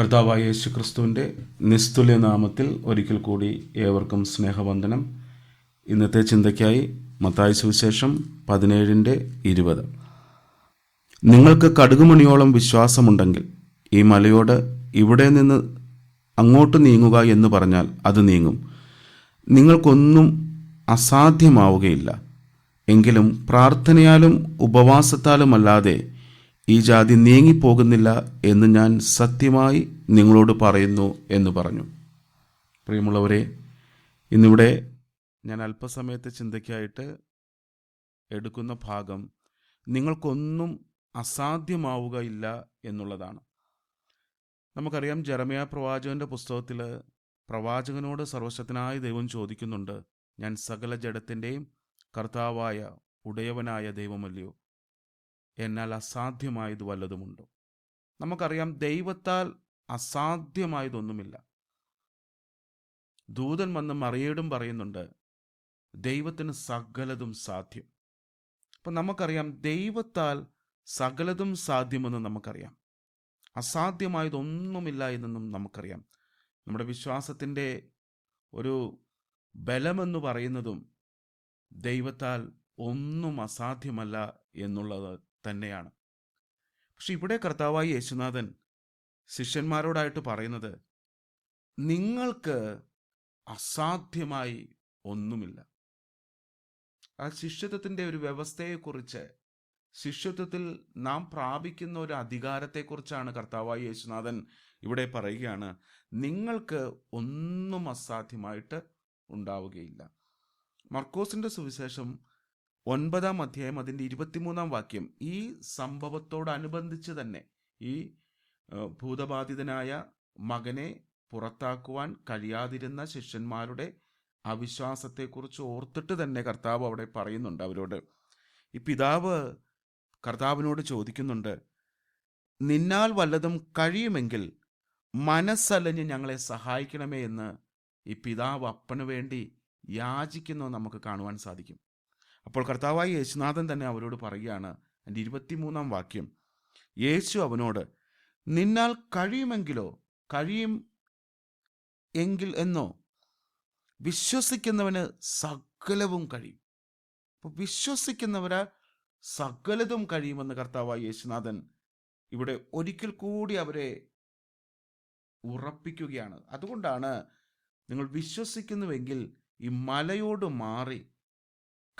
കർത്താവായ യേശു ക്രിസ്തുവിന്റെ നിസ്തുല്യ നാമത്തിൽ ഒരിക്കൽ കൂടി ഏവർക്കും സ്നേഹവന്ദനം. ഇന്നത്തെ ചിന്തയ്ക്കായി മത്തായ സുവിശേഷം പതിനേഴിന്റെ ഇരുപത്. നിങ്ങൾക്ക് കടുകുമണിയോളം വിശ്വാസമുണ്ടെങ്കിൽ ഈ മലയോട് ഇവിടെ നിന്ന് അങ്ങോട്ട് നീങ്ങുക എന്ന് പറഞ്ഞാൽ അത് നീങ്ങും. നിങ്ങൾക്കൊന്നും അസാധ്യമാവുകയില്ല. എങ്കിലും പ്രാർത്ഥനയാലും ഉപവാസത്താലുമല്ലാതെ ഈ ജാതി നീങ്ങിപ്പോകുന്നില്ല എന്ന് ഞാൻ സത്യമായി നിങ്ങളോട് പറയുന്നു എന്ന് പറഞ്ഞു. പ്രിയമുള്ളവരെ ഇന്നിവിടെ ഞാൻ അല്പസമയത്തെ ചിന്തയ്ക്കായിട്ട് എടുക്കുന്ന ഭാഗം നിങ്ങൾക്കൊന്നും അസാധ്യമാവുകയില്ല എന്നുള്ളതാണ്. നമുക്കറിയാം ജെറമിയ പ്രവാചകന്റെ പുസ്തകത്തിൽ പ്രവാചകനോട് സർവശക്തനായ ദൈവം ചോദിക്കുന്നുണ്ട് ഞാൻ സകല ജഡത്തിന്റെയും കർത്താവായ ഉടയവനായ ദൈവമല്ലയോ? എന്നാൽ അസാധ്യമായത് വല്ലതുമുണ്ടോ? നമുക്കറിയാം ദൈവത്താൽ അസാധ്യമായതൊന്നുമില്ല. ദൂതൻ വന്ന് മറിയേടും പറയുന്നുണ്ട് ദൈവത്തിന് സകലതും സാധ്യം. അപ്പം നമുക്കറിയാം ദൈവത്താൽ സകലതും സാധ്യമെന്ന് നമുക്കറിയാം. അസാധ്യമായതൊന്നുമില്ല എന്നും നമുക്കറിയാം. നമ്മുടെ വിശ്വാസത്തിന്റെ ഒരു ബലമെന്ന് പറയുന്നതും ദൈവത്താൽ ഒന്നും അസാധ്യമല്ല എന്നുള്ളത് തന്നെയാണ്. പക്ഷെ ഇവിടെ കർത്താവായ യേശുനാഥൻ ശിഷ്യന്മാരോടായിട്ട് പറയുന്നത് നിങ്ങൾക്ക് അസാധ്യമായി ഒന്നുമില്ല. ആ ശിഷ്യത്വത്തിന്റെ ഒരു വ്യവസ്ഥയെക്കുറിച്ച് ശിഷ്യത്വത്തിൽ നാം പ്രാപിക്കുന്ന ഒരു അധികാരത്തെക്കുറിച്ചാണ് കർത്താവായി യേശുനാഥൻ ഇവിടെ പറയുകയാണ്. നിങ്ങൾക്ക് ഒന്നും അസാധ്യമായിട്ട് ഉണ്ടാവുകയില്ല. മർക്കോസിന്റെ സുവിശേഷം ഒൻപതാം അധ്യായം അതിന്റെ ഇരുപത്തിമൂന്നാം വാക്യം ഈ സംഭവത്തോടനുബന്ധിച്ച് തന്നെ ഈ ഭൂതബാധിതനായ മകനെ പുറത്താക്കുവാൻ കഴിയാതിരുന്ന ശിഷ്യന്മാരുടെ അവിശ്വാസത്തെക്കുറിച്ച് ഓർത്തിട്ട് തന്നെ കർത്താവ് അവിടെ പറയുന്നുണ്ട് അവരോട്. ഈ പിതാവ് കർത്താവിനോട് ചോദിക്കുന്നുണ്ട് നിന്നാൽ വല്ലതും കഴിയുമെങ്കിൽ മനസ്സലഞ്ഞ് ഞങ്ങളെ സഹായിക്കണമേ എന്ന് ഈ പിതാവ് അപ്പന് വേണ്ടി യാചിക്കുന്നു നമുക്ക് കാണുവാൻ സാധിക്കും? അപ്പോൾ കർത്താവായി യേശുനാഥൻ തന്നെ അവരോട് പറയുകയാണ് എന്റെ ഇരുപത്തിമൂന്നാം വാക്യം. യേശു അവനോട് നിന്നാൽ കഴിയുമെങ്കിലോ കഴിയും എങ്കിൽ എന്നോ? വിശ്വസിക്കുന്നവന് സകലവും കഴിയും. അപ്പോൾ വിശ്വസിക്കുന്നവരാൽ സകലതും കഴിയുമെന്ന് കർത്താവായി യേശുനാഥൻ ഇവിടെ ഒരിക്കൽ കൂടി അവരെ ഉറപ്പിക്കുകയാണ്. അതുകൊണ്ടാണ് നിങ്ങൾ വിശ്വസിക്കുന്നുവെങ്കിൽ ഈ മലയോട് മാറി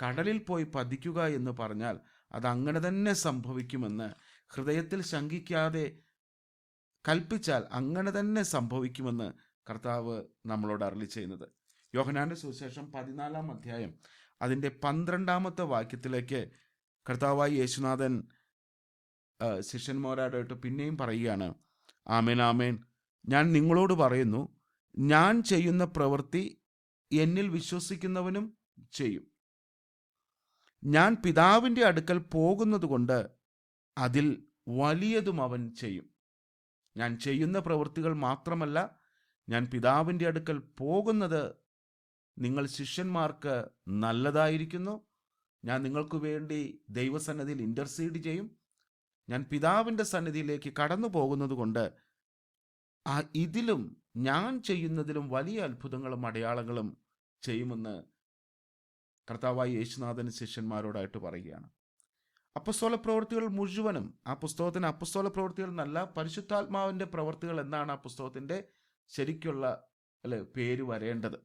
കടലിൽ പോയി പതിക്കുക എന്ന് പറഞ്ഞാൽ അത് അങ്ങനെ തന്നെ സംഭവിക്കുമെന്ന് ഹൃദയത്തിൽ ശങ്കിക്കാതെ കൽപ്പിച്ചാൽ അങ്ങനെ തന്നെ സംഭവിക്കുമെന്ന് കർത്താവ് നമ്മളോട് അരളി ചെയ്യുന്നത്. യോഹനാന്റെ സുവിശേഷം പതിനാലാം അധ്യായം അതിന്റെ പന്ത്രണ്ടാമത്തെ വാക്യത്തിലേക്ക് കർത്താവായി യേശുനാഥൻ ശിഷ്യന്മാരായിട്ട് പിന്നെയും പറയുകയാണ് ആമേൻ ആമേൻ. ഞാൻ നിങ്ങളോട് പറയുന്നു ഞാൻ ചെയ്യുന്ന പ്രവൃത്തി എന്നിൽ വിശ്വസിക്കുന്നവനും ചെയ്യും. ഞാൻ പിതാവിന്റെ അടുക്കൽ പോകുന്നതുകൊണ്ട് അതിൽ വലിയതും അവൻ ചെയ്യും. ഞാൻ ചെയ്യുന്ന പ്രവൃത്തികൾ മാത്രമല്ല ഞാൻ പിതാവിന്റെ അടുക്കൽ പോകുന്നത് നിങ്ങൾ ശിഷ്യന്മാർക്ക് നല്ലതായിരിക്കുന്നു. ഞാൻ നിങ്ങൾക്ക് വേണ്ടി ദൈവസന്നിധിയിൽ ഇന്റർസീഡ് ചെയ്യും. ഞാൻ പിതാവിന്റെ സന്നിധിയിലേക്ക് കടന്നു പോകുന്നത് കൊണ്ട് ആ ഇതിലും ഞാൻ ചെയ്യുന്നതിലും വലിയ അത്ഭുതങ്ങളും അടയാളങ്ങളും ചെയ്യുമെന്ന് കർത്താവായി യേശുനാഥൻ ശിഷ്യന്മാരോടായിട്ട് പറയുകയാണ്. അപ്പസ്തോല പ്രവൃത്തികൾ മുഴുവനും ആ പുസ്തകത്തിന് അപ്പസ്തോല പ്രവൃത്തികൾ എന്നല്ല പരിശുദ്ധാത്മാവിന്റെ പ്രവൃത്തികൾ എന്നാണ് ആ പുസ്തകത്തിന്റെ ശരിക്കുള്ള അല്ലെ പേര് വരേണ്ടത്.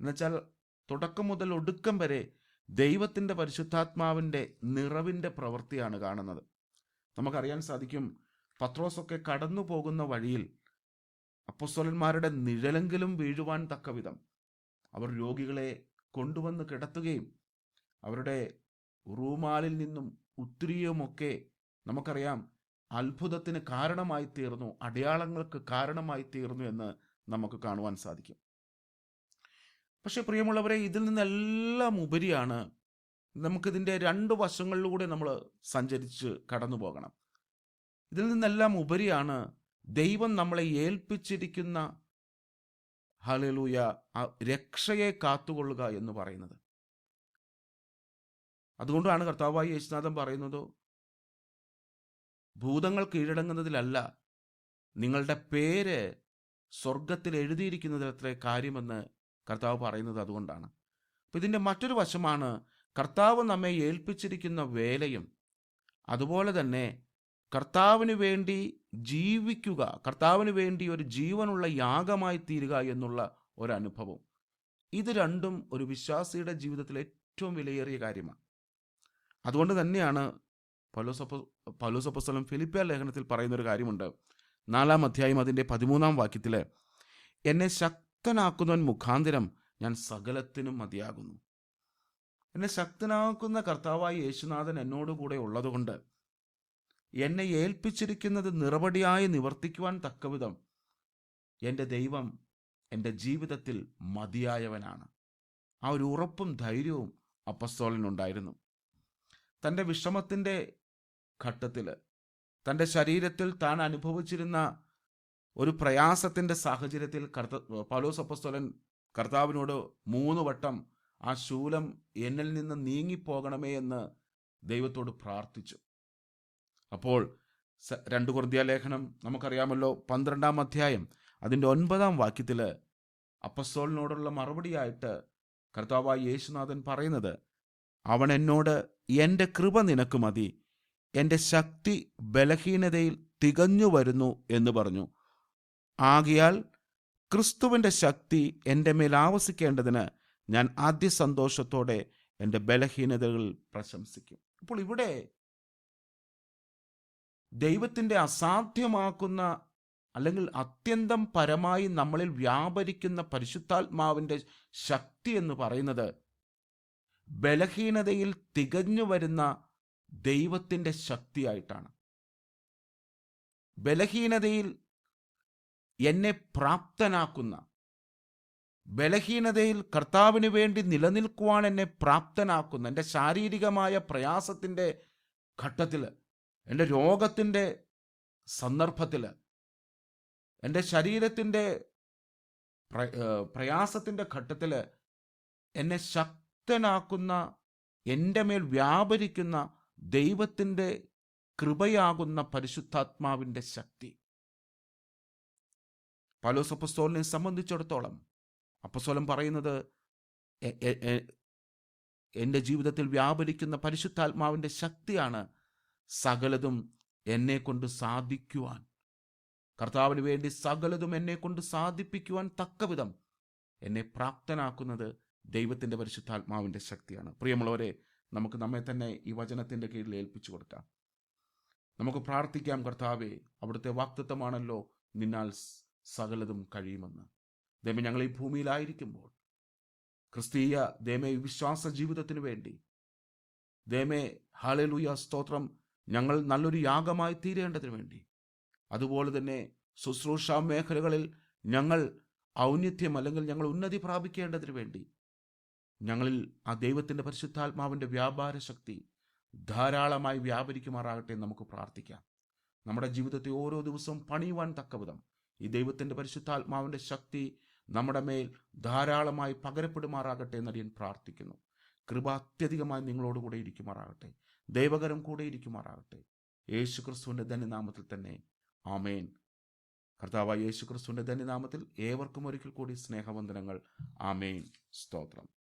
എന്നുവെച്ചാൽ തുടക്കം മുതൽ ഒടുക്കം വരെ ദൈവത്തിന്റെ പരിശുദ്ധാത്മാവിന്റെ നിറവിന്റെ പ്രവൃത്തിയാണ് കാണുന്നത്. നമുക്കറിയാൻ സാധിക്കും പത്രോസൊക്കെ കടന്നു പോകുന്ന വഴിയിൽ അപ്പസ്തോലന്മാരുടെ നിഴലെങ്കിലും വീഴുവാൻ തക്കവിധം. അവർ രോഗികളെ കൊണ്ടുവന്ന് കിടത്തുകയും അവരുടെ റൂമാലിൽ നിന്നും ഉത്തിരിയുമൊക്കെ നമുക്കറിയാം അത്ഭുതത്തിന് കാരണമായി തീർന്നു അടയാളങ്ങൾക്ക് കാരണമായി തീർന്നു എന്ന് നമുക്ക് കാണുവാൻ സാധിക്കും. പക്ഷെ പ്രിയമുള്ളവരെ ഇതിൽ നിന്നെല്ലാം ഉപരിയാണ് നമുക്കിതിന്റെ രണ്ട് വശങ്ങളിലൂടെ നമ്മൾ സഞ്ചരിച്ച് കടന്നു പോകണം. ഇതിൽ നിന്നെല്ലാം ഉപരിയാണ് ദൈവം നമ്മളെ ഏൽപ്പിച്ചിരിക്കുന്ന ഹലലൂയ രക്ഷയെ കാത്തുകൊള്ളുക എന്ന് പറയുന്നത്. അതുകൊണ്ടാണ് കർത്താവായി യേശുനാഥൻ പറയുന്നത് ഭൂതങ്ങൾ കീഴടങ്ങുന്നതിലല്ല നിങ്ങളുടെ പേര് സ്വർഗത്തിൽ എഴുതിയിരിക്കുന്നത് അത്ര കാര്യമെന്ന് കർത്താവ് പറയുന്നത് അതുകൊണ്ടാണ്. അപ്പം ഇതിന്റെ മറ്റൊരു വശമാണ് കർത്താവ് നമ്മെ ഏൽപ്പിച്ചിരിക്കുന്ന വേലയും അതുപോലെ തന്നെ കർത്താവിന് വേണ്ടി ജീവിക്കുക കർത്താവിന് വേണ്ടി ഒരു ജീവനുള്ള യാഗമായി തീരുക എന്നുള്ള ഒരനുഭവം. ഇത് രണ്ടും ഒരു വിശ്വാസിയുടെ ജീവിതത്തിലെ ഏറ്റവും വിലയേറിയ കാര്യമാണ്. അതുകൊണ്ട് തന്നെയാണ് പൗലോസപ്പ പൗലോസപ്പസ്തലം ഫിലിപ്പിയ ലേഖനത്തിൽ പറയുന്ന ഒരു കാര്യമുണ്ട്. നാലാം അധ്യായം അതിന്റെ പതിമൂന്നാം വാക്യത്തിൽ എന്നെ ശക്തനാക്കുന്നവൻ മുഖാന്തരം ഞാൻ സകലത്തിനും മതിയാകുന്നു. എന്നെ ശക്തനാക്കുന്ന കർത്താവായ യേശുനാഥൻ എന്നോടുകൂടെ ഉള്ളതുകൊണ്ട് എന്നെ ഏൽപ്പിച്ചിരിക്കുന്നത് നിറപടിയായി നിവർത്തിക്കുവാൻ തക്കവിധം എന്റെ ദൈവം എന്റെ ജീവിതത്തിൽ മതിയായവനാണ്. ആ ഒരു ഉറപ്പും ധൈര്യവും അപ്പസ്തോലനുണ്ടായിരുന്നു. തന്റെ വിഷമത്തിന്റെ ഘട്ടത്തിൽ തന്റെ ശരീരത്തിൽ താൻ അനുഭവിച്ചിരുന്ന ഒരു പ്രയാസത്തിന്റെ സാഹചര്യത്തിൽ കർത്ത പൗലോസ് അപ്പസ്തോലൻ കർത്താവിനോട് മൂന്ന് വട്ടം ആ ശൂലം എന്നിൽ നിന്ന് നീങ്ങിപ്പോകണമേ എന്ന് ദൈവത്തോട് പ്രാർത്ഥിച്ചു. അപ്പോൾ രണ്ട് കുർദിയ ലേഖനം നമുക്കറിയാമല്ലോ. പന്ത്രണ്ടാം അധ്യായം. അതിന്റെ ഒൻപതാം വാക്യത്തിൽ അപ്പസ്തോലിനോടുള്ള മറുപടിയായിട്ട് കർത്താവായ യേശുനാഥൻ പറയുന്നത് അവൻ എന്നോട് എന്റെ കൃപ നിനക്ക് മതി. എന്റെ ശക്തി ബലഹീനതയിൽ തികഞ്ഞു വരുന്നു എന്ന് പറഞ്ഞു. ആകിയാൽ ക്രിസ്തുവിന്റെ ശക്തി എന്റെ മേൽ ആവസിക്കേണ്ടതിന് ഞാൻ ആദ്യ സന്തോഷത്തോടെ എന്റെ ബലഹീനതകൾ പ്രശംസിക്കും. അപ്പോൾ ഇവിടെ ദൈവത്തിന്റെ അസാധ്യമാക്കുന്ന അല്ലെങ്കിൽ അത്യന്തം പരമായി നമ്മളിൽ വ്യാപരിക്കുന്ന പരിശുദ്ധാത്മാവിന്റെ ശക്തി എന്ന് പറയുന്നത് ബലഹീനതയിൽ തികഞ്ഞു വരുന്ന ദൈവത്തിന്റെ ശക്തിയായിട്ടാണ്. ബലഹീനതയിൽ എന്നെ പ്രാപ്തനാക്കുന്ന ബലഹീനതയിൽ കർത്താവിന് വേണ്ടി നിലനിൽക്കുവാൻ എന്നെ പ്രാപ്തനാക്കുന്ന എന്റെ ശാരീരികമായ പ്രയാസത്തിന്റെ ഘട്ടത്തിൽ എന്റെ രോഗത്തിന്റെ സന്ദർഭത്തിൽ എന്റെ ശരീരത്തിന്റെ പ്ര- പ്രയാസത്തിന്റെ ഘട്ടത്തിൽ എന്നെ ശക്തനാക്കുന്ന എന്റെ മേൽ വ്യാപരിക്കുന്ന ദൈവത്തിന്റെ കൃപയാകുന്ന പരിശുദ്ധാത്മാവിന്റെ ശക്തി. പലോസ് അപ്പസ്തോലിനെ സംബന്ധിച്ചിടത്തോളം അപ്പസ്തോലൻ പറയുന്നത് എന്റെ ജീവിതത്തിൽ വ്യാപരിക്കുന്ന പരിശുദ്ധാത്മാവിന്റെ ശക്തിയാണ് സകലതും എന്നെ കൊണ്ട് സാധിക്കുവാൻ. കർത്താവിന് വേണ്ടി സകലതും എന്നെ കൊണ്ട് സാധിപ്പിക്കുവാൻ തക്കവിധം എന്നെ പ്രാപ്തനാക്കുന്നത് ദൈവത്തിന്റെ പരിശുദ്ധാത്മാവിന്റെ ശക്തിയാണ്. പ്രിയമുള്ളവരെ നമുക്ക് നമ്മെ തന്നെ ഈ വചനത്തിന്റെ കീഴിൽ ഏൽപ്പിച്ചു കൊടുക്കാം. നമുക്ക് പ്രാർത്ഥിക്കാം കർത്താവെ അവിടുത്തെ വാക്തത്വമാണല്ലോ നിന്നാൽ സകലതും കഴിയുമെന്ന്. ദൈവം ഞങ്ങൾ ഈ ഭൂമിയിലായിരിക്കുമ്പോൾ ക്രിസ്തീയ ദേമേ വിശ്വാസ ജീവിതത്തിന് വേണ്ടി ദേമേ ഹാലലൂയ സ്തോത്രം ഞങ്ങൾ നല്ലൊരു യാഗമായി തീരേണ്ടതിന് വേണ്ടി. അതുപോലെ തന്നെ ശുശ്രൂഷ മേഖലകളിൽ ഞങ്ങൾ ഔന്നത്യം അല്ലെങ്കിൽ ഞങ്ങൾ ഉന്നതി പ്രാപിക്കേണ്ടതിന് വേണ്ടി. ഞങ്ങളിൽ ആ ദൈവത്തിന്റെ പരിശുദ്ധാത്മാവിന്റെ വ്യാപാര ശക്തി ധാരാളമായി വ്യാപരിക്കുമാറാകട്ടെ നമുക്ക് പ്രാർത്ഥിക്കാം. നമ്മുടെ ജീവിതത്തെ ഓരോ ദിവസവും പണിയുവാൻ തക്കവിധം ഈ ദൈവത്തിന്റെ പരിശുദ്ധാത്മാവിന്റെ ശക്തി നമ്മുടെ മേൽ ധാരാളമായി പകരപ്പെടുമാറാകട്ടെ എന്നറിയാൻ പ്രാർത്ഥിക്കുന്നു. കൃപ അത്യധികമായി നിങ്ങളോടുകൂടെ ഇരിക്കുമാറാകട്ടെ. ദൈവകരം കൂടെ ഇരിക്കുമാറാകട്ടെ. യേശു ക്രിസ്തുവിന്റെ ധന്യനാമത്തിൽ തന്നെ. ആമേൻ. കർത്താവ് യേശു ക്രിസ്തുവിന്റെ ധന്യനാമത്തിൽ ഏവർക്കും ഒരിക്കൽ കൂടി സ്നേഹവന്ദനങ്ങൾ. ആമേൻ. സ്തോത്രം.